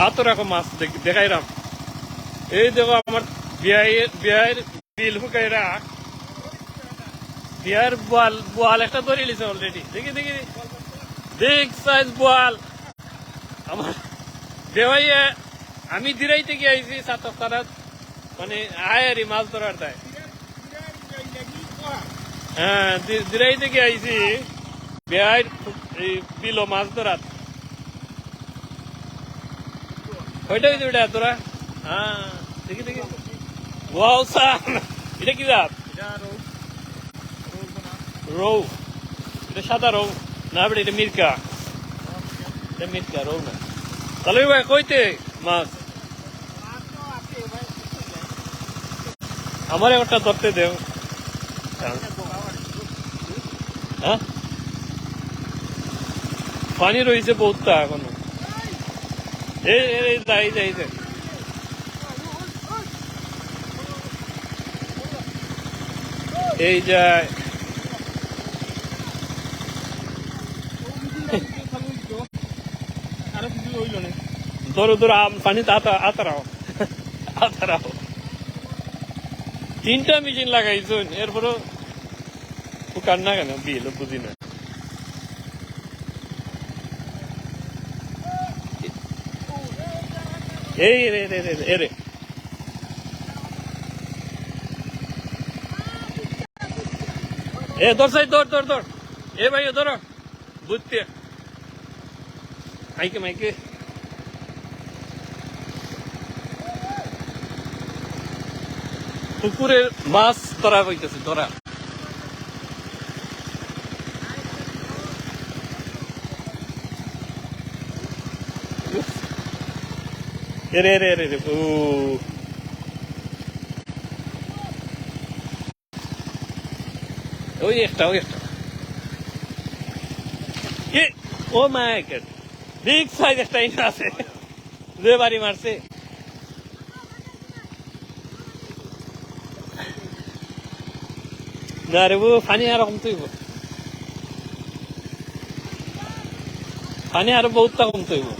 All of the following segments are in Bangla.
এত রকম মাছ দেখ- দেখাইরাম এই দেখো আমার বিয়ের বিয়ের বিল হুকাইরা বিয়ের বোয়াল বোয়াল একটা ধরে লিছে অলরেডি দেখি দেখি। বিগ সাইজ বোয়াল। আমার দেওয়াইয়ে আমি দিরাই থেকে আইছি সাতক তারাত মানে আয়ারি মাছ ধরার তাই হ্যাঁ দিরাই থেকে আইছি। বিয়ের বিলো মাছ ধরার ওইটা হইছে ওইটা তোরা? হ্যাঁ দেখি দেখি। ওয়াও সান এটা কি জাত? রৌ। এটা সাদা রৌ। না বেটা এটা মির্কা। এটা মির্কা রৌ না। তাহলে ভাই কইতে মাছ? আমার একটা ধরতে দেও। হ্যাঁ। পানি রয়েছে বহুতটা এখনও। এই এই এই যা, এই যা, এই এই ধরো আম পানিতে আতা আতারাও। আতারাও। তিনটা মেশিন লাগাইছুন এরপরও ফুকার না কেন? বিল বুঝি না। এই রে রে রে রে রে এ দর সাই দর দর দর এ ভাই ধর। বুঝতে। মাইকে মাইকে। পুকুরের মাছ ধরা হইতেছে ধরা। এরে এরে এরে ও। ওই একটা ওই একটা। এ, oh my god big size একটা ইনা আছে। যে বাড়ি মারছে। না রে ও পানি আর কমতে হইব পানি আর বহুতটা কমতে হইব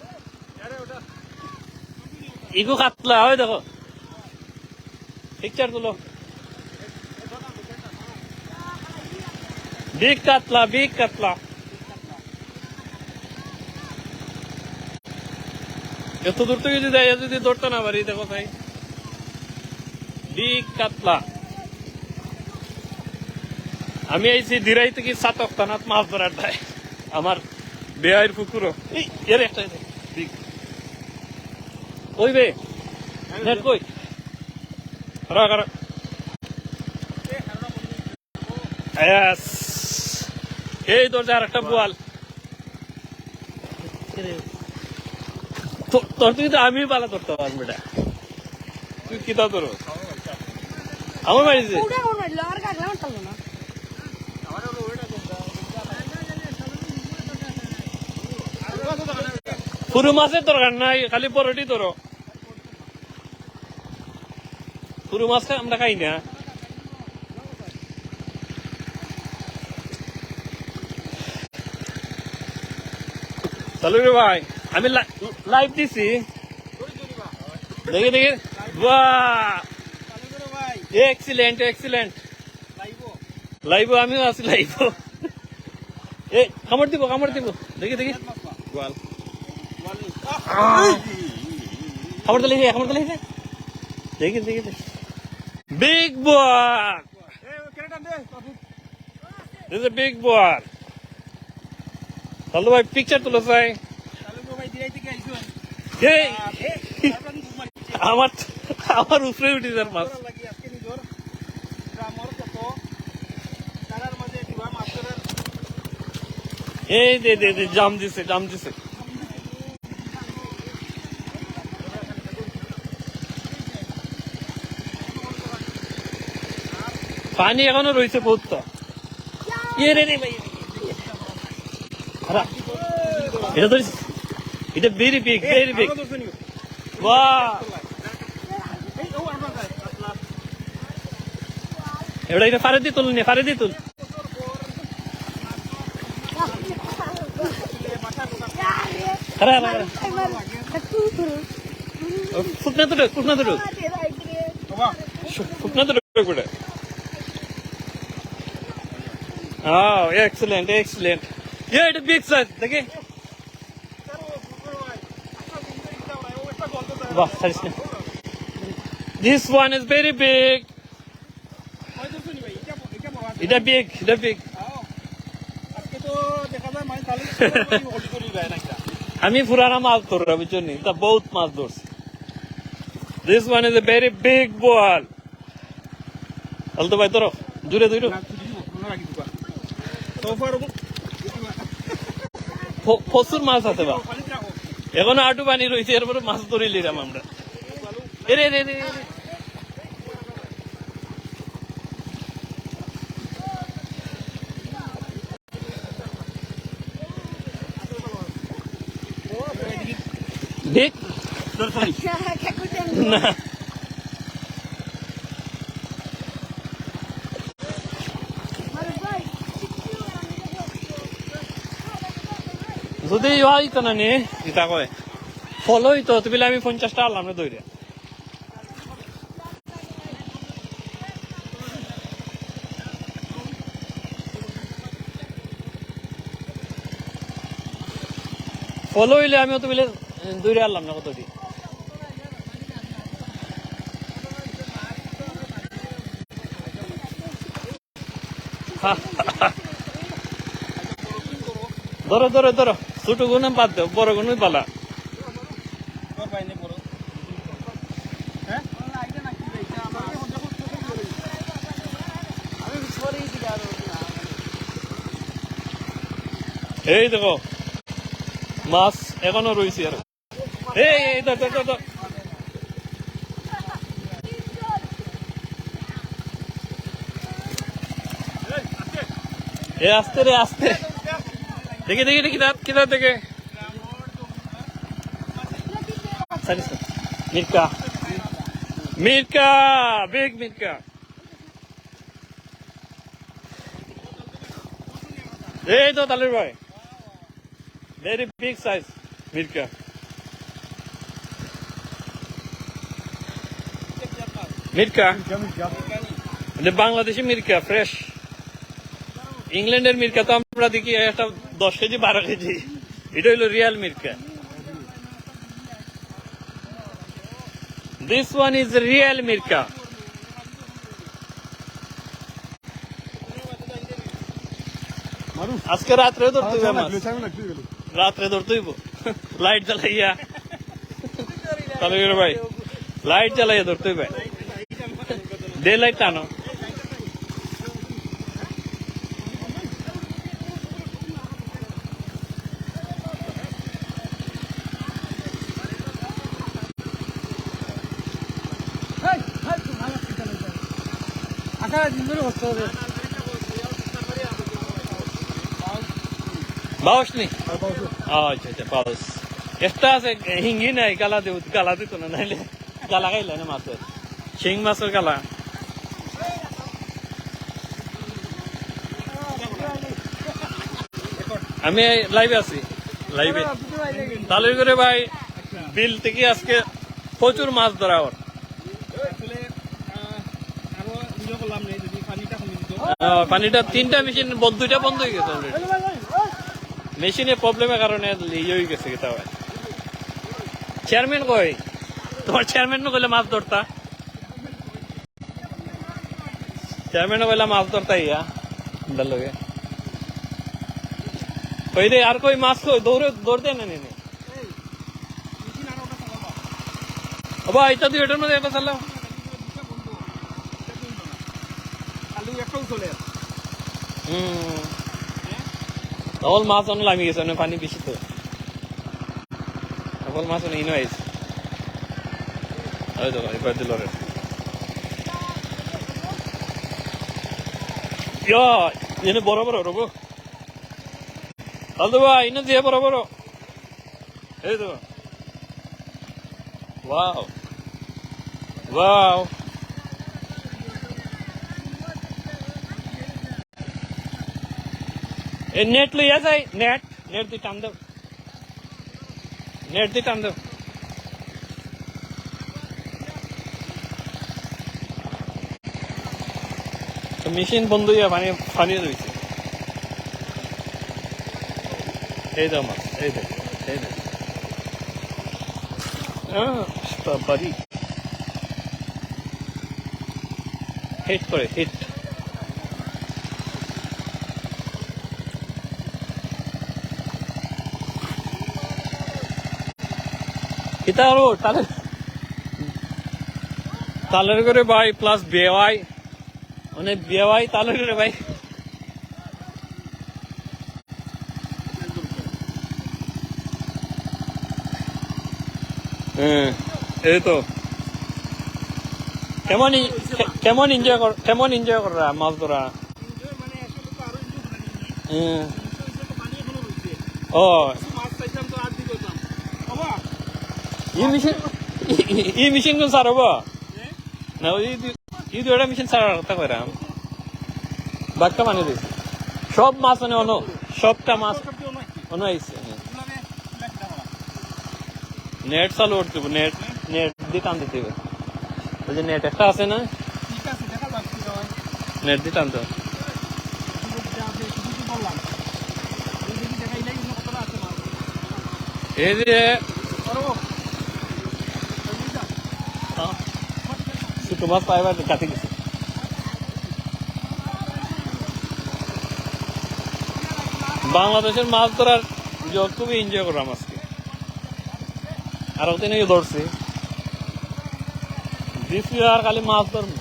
ইগু খাতলা হয় দেখো। পিকচার তুলো। বিগ কাতলা বিগ কাতলা। এত দূর থেকে যদি যাই যদি ধরতে না পারি, দেখো তাই বিগ কাতলা। আমি আইছি দিরাই থেকে সাতক থানাত মাছ ধরার দায় আমার বেআইর পুকুরও। এর একটা বিগ ওই বে নেট কই? করা Yes. এই দরজা আর একটা বোয়াল। তোর তুই তো আমি পালা করতে পারব বেটা। তুই কিতা তোর? আমার বাড়ি যে। পুরা হইল আর কাকলা মারতাম না আমার হলো ওইটা কোনটা পুরো মাছের দরকার নাই খালি পরোটি তোর। পুরো মাছ আমরা খাই না। ভাই, আমি লাইভ দিছি। দেখি দেখি। এক্সিলেন্ট এক্সিলেন্ট লাইভ আমিও আছি লাইভ এ, কামড় দিব কামড় দিব। দেখি দেখি। গোয়াল। লিখে খাবার তো লিখে দেখি দেখি দেখি। তাহলে ভাই পিকচার তুলো চাই তাহলে তো ভাই দিরাই থেকে আইছো এই আপনার ঘুমাই আমার আমার উপরে উঠে যার মাছ। এই দে দে দে জাম দিছে জাম দিছে। পানি এখনও রয়েছে বহুত ইয়ে ভাই আরা, এটা তো এটা ভেরি বিগ ভেরি বিগ এবার এটা ফারে দিয়ে তুল নে ফারে দিয়ে তুল। ফুটনা তো ফুটনা তো ফুটনা তো করে Oh, excellent, excellent. Yeah, এটা big size. না This one is very big. আছে। এটা big, big. যায় না এটা। আমি পুরানা মাছ ধররা বুঝছি তা বহুত মাছ ধরছি this one is a very big বল তো ভাই ধরো দূরে দূরে না, ছুটি দিব, মনে রাখি দিবা। So far, ও- প- প্রচুর মাছ আছে বা? এখন আটু পানি রয়েছে এরপরে মাছ ধরে নিলাম আমরা। এরে রে রে রে। দেখ। না। যদি হইতো না? নি কয়। ফল হইতো তুমি আমি পঞ্চাশটা আনলাম না দৌড়ে ফল হইলে আমি তো বলে দৌড়ে আনলাম না কতটি। ধরো ধরো ধরো। ছোট গুণ বাদ দাও বড় গুণই পালা? এই দেখো মাছ এখনও রয়েছে আর। এই এই ধর ধর ধর, রে আস্তে। দেখি দেখি দেখি দাঁত কি দাঁত দেখে সারিস না। মির্কা মির্কা বিগ মির্কা এই তো তালের ভাই ভেরি বিগ সাইজ মির্কা মির্কা এটা বাংলাদেশি মির্কা ফ্রেশ ইংল্যান্ডের মির্কা তো আমরা দেখি একটা দশ কেজি, বারো কেজি। এটা হইল রিয়াল মির্কা দিস ওয়ান ইজ রিয়েল মির্কা আজকে রাত্রে ধরতে হবে রাত্রে ধরতে হইব। লাইট জ্বালাইয়া। তাহলে ভাই লাইট জ্বালাইয়া ধরতে হইবে। ডে লাইট টানো বাউস নি আচ্ছা আচ্ছা বাউস একটা আছে হিঙ্গি নাই গালা দেব গালা দিত না নাইলে গালা খাইলে না মাছের শিং মাছের গালা আমি লাইভে আছি লাইভে তাহলে ভাই বিল থেকে আজকে প্রচুর মাছ ধরা ওর আসলে, আহ, আরও enjoy করলাম রে, যদি পানিটা কমে দিত। আহ, পানিটা তিনটা মেশিন দুইটা বন্ধ হয়ে গেছে অলরেডি মেশিনের প্রবলেমের কারণে ইয়ে হয়ে গেছে ভাই চেয়ারম্যান কই? তোমার চেয়ারম্যান কইলে মাছ ধরতা। চেয়ারম্যান কইলা মাছ ধরতা ইয়া লগে। কই দে আর কই মাছ কই? দৌড়ে দৌড়তে না নি চালাবা। বাবা এটা তুই এটার মধ্যে এটা চালাও। না। খালি একটাও চলে আর। হুম অকল মাছ অন লামি গেছে অনেক পানি বেশি তো অকল মাছ অনেক ইনো আইছে ওই তো এবার দিল রে ইয়া এনে বড় বড় রবো আলদু ভাই ইনে দিয়ে বড় বড় এই তো ওয়াও ওয়াও এ নেট লইয়া যাই নেট নেট দি টান দাও নেট দি টান দাও মেশিন বন্ধ হইয়া পানি পানি রয়েছে এই দাও মাছ এই দাও এই বাড়ি হিট করে হিট এটা আরও তালের করে ভাই প্লাস বেওয়াই। মানে বেওয়াই তালের করে ভাই। হ্যাঁ এই তো। কেমন কেমন এনজয় কর কেমন এনজয় করা মাছ ধরা? Enjoy মানে আসলে তো আরও enjoy করা যায়। হ্যাঁ। Enjoy হচ্ছে তো পানি এখনও রয়েছে। ও মাছ পাইতাম তো আর দিকে হতাম। বাবা, ఈ మిషన్ ఈ మిషన్ కు సార్ అబ్బో ఇది కూడా మిషన్ సార్ అడతా బట్ట అనేది షాప్ మాస్ అని ఒను షాప్టా మాస్ ఒను ఐస్ নেট চালু করতে নেট নেট দিয়ে টান দিতে হবে ওই যে নেট একটা আছে না নেট দিয়ে টানতে হবে এই যে ছোট মাছ পাইবার কাছে গেছে। বাংলাদেশের মাছ ধরার জগ খুবই এনজয় করলাম আজকে। আর ওদিন ধরছি। দিস আর খালি মাছ ধরবো।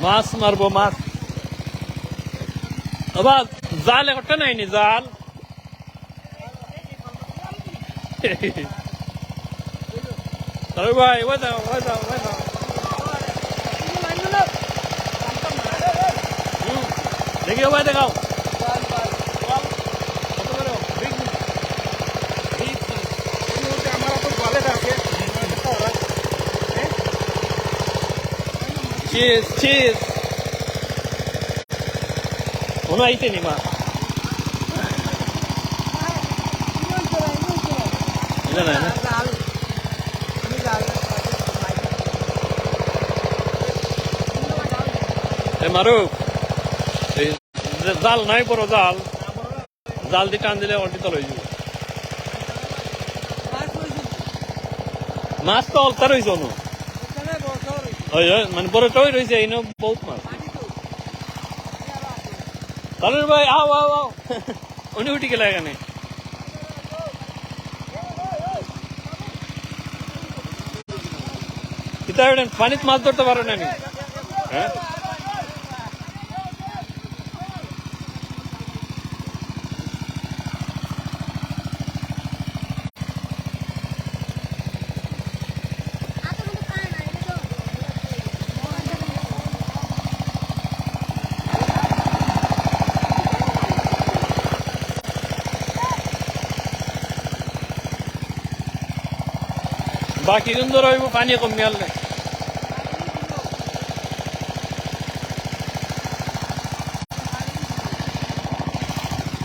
মাছ মারবো, মাছ। আবার জাল একটা নাইনি, জাল আরে ভাই ওই দাও ওই দাও ওই দাও হুম, দেখিও ভাই দেখাও কত বড়? Big fish. Big fish. এই মুহূর্তে আমার তো জলে থাকে। Cheers, cheers. কোনো আইছে নি মা এটা না না এ মারু এই যে জাল নাই, বড় জাল। জাল দিয়ে টান দিলে অল্টি তল হয়ে মাছ তো অলতা রয়েছে অনু। মানে বড় টই রয়েছে এই বহুত মাছ। তাহলে ভাই, আও আও আও। উনি উঠি গেলে এখানে। কিতা পানিত মাছ ধরতে পারো নি? হ্যাঁ? বাকি দিন ধরে হইব পানি কমি আনলে।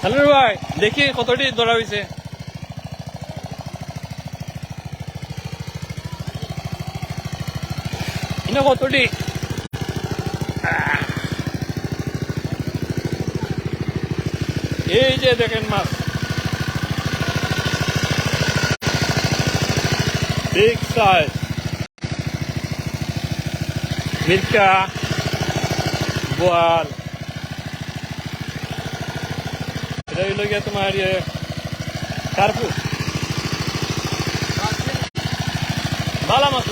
হ্যালো ভাই, দেখি কতটি ধরা হয়েছে ইনো কতটি? এই যে দেখেন মাছ। big size. Milka, boal. এটা হইল গিয়ে তোমার ইয়ে কার্পুর ভালো মাছ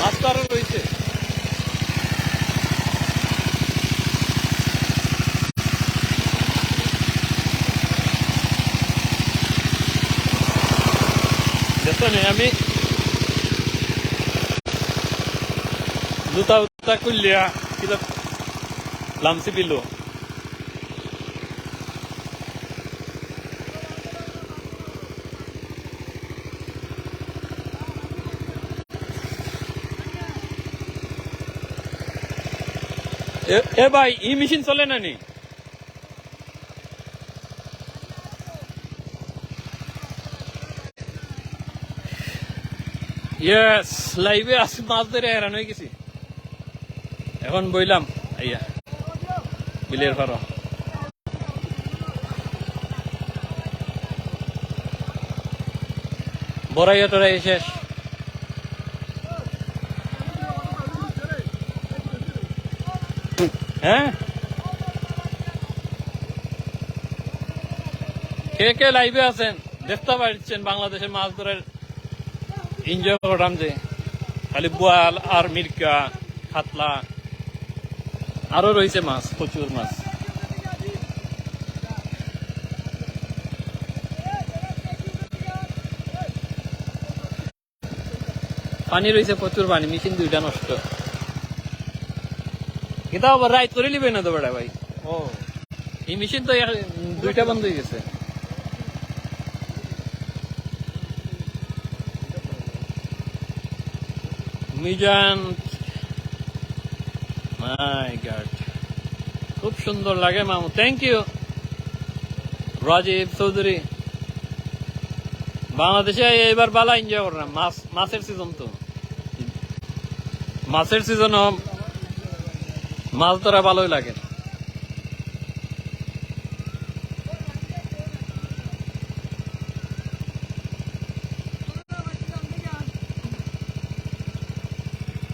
মাছ তো আরও রয়েছে আমি জুতা উতা খুললিয়া কিতা লামসি পিলো এ- ভাই, ই মেশিন চলে না নি? লাইভে আসি মাছ ধরে হেরান হয়ে গেছি। এখন বইলাম, আইয়া। বিলের ফারো বড়াইয়া টরাই শেষ। হ্যাঁ? কে কে লাইভে আছেন? দেখতে পাচ্ছেন বাংলাদেশের মাছ ধরার এনজয় করলাম যে। খালি বোয়াল আর মির্কা, খাতলা। আরও রয়েছে মাছ প্রচুর মাছ। পানি রয়েছে প্রচুর পানি মেশিন দুইটা নষ্ট। এটা আবার রাইট করে নিবে না তো বেড়া ভাই? ও। এই মেশিন তো দুইটা বন্ধ হয়ে গেছে। মিজান মাই গড খুব সুন্দর লাগে, মামু। Thank you Rajib Chowdhury. বাংলাদেশে এবার বালা এনজয় করলাম মাছ, মাছের সিজন তো। মাছের সিজন মাছ ধরা ভালোই লাগে।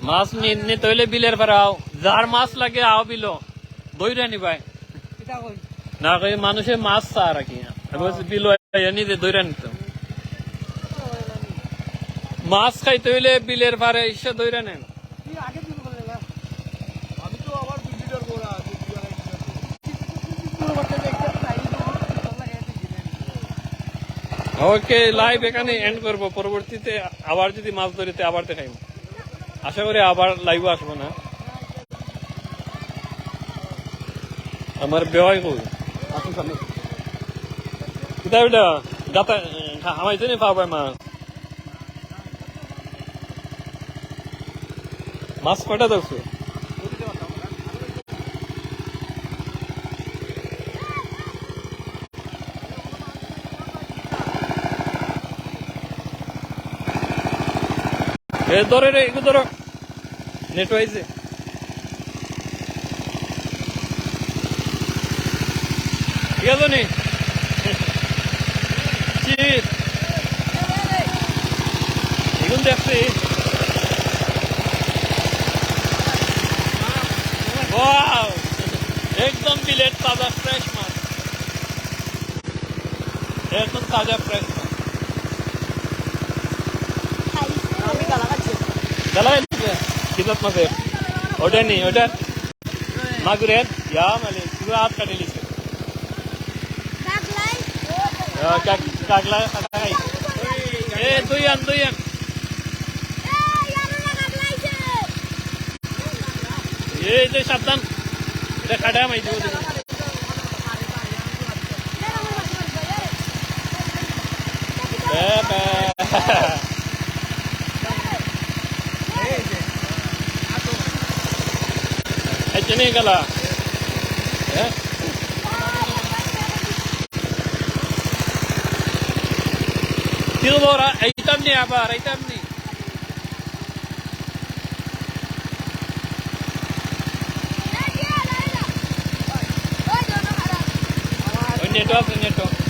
মাছ নিতে হইলে বিলের পারে আও। যার মাছ লাগে আও বিল। দইরা নিবাই না কই মানুষের মাছ চার চা রাখি বিল নিজে দইরা নিত মাছ খাইতে হইলে বিলের পারে ইসে দইরা নেন ওকে লাইভ এখানে এন্ড করব। পরবর্তীতে আবার যদি মাছ ধরিতে আবার দেখাইব। আশা করি আবার লাইভ আসব না। আমার বেওয়াই কই কিতা বিটা গাতা হামাইছে নি পাবাই মাছ। মাছ কটা দেখছ ধরে রে, এগুলো ধরো। নেট ঠিক আছে নি Cheers. এগুলো দেখছি Wow! একদম বিলেট তাজা ফ্রেশ মাছ একদম তাজা ফ্রেশ মাছ আমি গালা খাচ্ছি Dala কিলত মাছের ওটা নেই ওটা মাগুরের ইয়া মানে পুরো হাত কাটে লিছে কাকলাই কাকলা কাটা খাই এ দুই আন দুই আন এই ইয়ারো না কাকলাইছে এই যে সাবধান এটা কাটা মাই দিব এর আমার বাসা বাসা এই চেনে গেলা হ্যাঁ ತಿರುಗೋರ ರೈತಮ್ನಿ ಹಬ್ಬ ರೈತಮ್ನಿ ನೆಟ್ವರ್ಕ್ ನೆಟ್ವರ್ಕ್